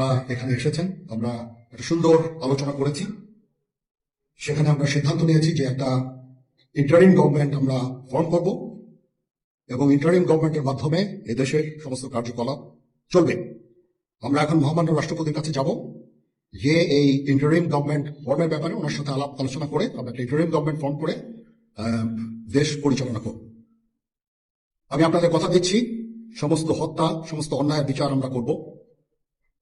আপনারা এখানে এসেছেন, আমরা একটা সুন্দর আলোচনা করেছি। সেখানে আমরা সিদ্ধান্ত নিয়েছি যে একটা ইন্টারিম গভর্নমেন্ট আমরা ফর্ম করব এবং ইন্টারিম গভর্নমেন্টের মাধ্যমে এদেশের সমস্ত কার্যকলাপ চলবে। আমরা এখন মহামান্য রাষ্ট্রপতির কাছে যাব। যে এই ইন্টারিম গভর্নমেন্ট ফর্মের ব্যাপারে ওনার সাথে আলাপ আলোচনা করে, আমরা একটা ইন্টারিম গভর্নমেন্ট ফর্ম করে দেশ পরিচালনা করব। আমি আপনাদের কথা দিচ্ছি, সমস্ত হত্যা, সমস্ত অন্যায়ের বিচার আমরা করব।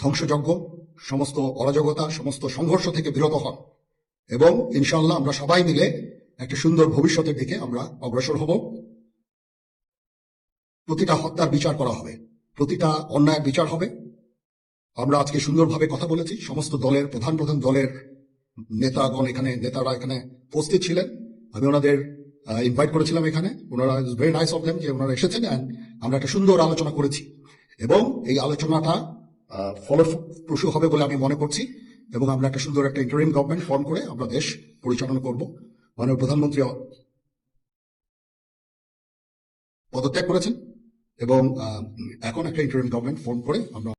ধ্বংসযজ্ঞ, সমস্ত অরাজকতা, সমস্ত সংঘর্ষ থেকে বিরত হন। এবং ইনশাল্লাহ আমরা সবাই মিলে একটা সুন্দর ভবিষ্যতের দিকে আমরা অগ্রসর হব। প্রতিটা হত্যার বিচার করা হবে। প্রতিটা অন্যায়ের বিচার হবে। আমরা আজকে সুন্দরভাবে কথা বলেছি। সমস্ত দলের, প্রধান প্রধান দলের নেতাগণ এখানে, নেতারা এখানে উপস্থিত ছিলেন। আমি ওনাদের ইনভাইট করেছিলাম এখানে। ওনারা ভেরি নাইস অফ দেম যে ওনারা এসেছেন আমরা একটা সুন্দর আলোচনা করেছি। এবং এই আলোচনাটা ফলপ্রসূ হবে বলে আমি মনে করছি এবং আমরা একটা সুন্দর একটা ইন্টারিম গভর্নমেন্ট ফর্ম করে আমরা দেশ পরিচালনা করব। মাননীয় প্রধানমন্ত্রী পদত্যাগ করেছেন এবং এখন একটা ইন্টারিম গভর্নমেন্ট ফর্ম করে আমরা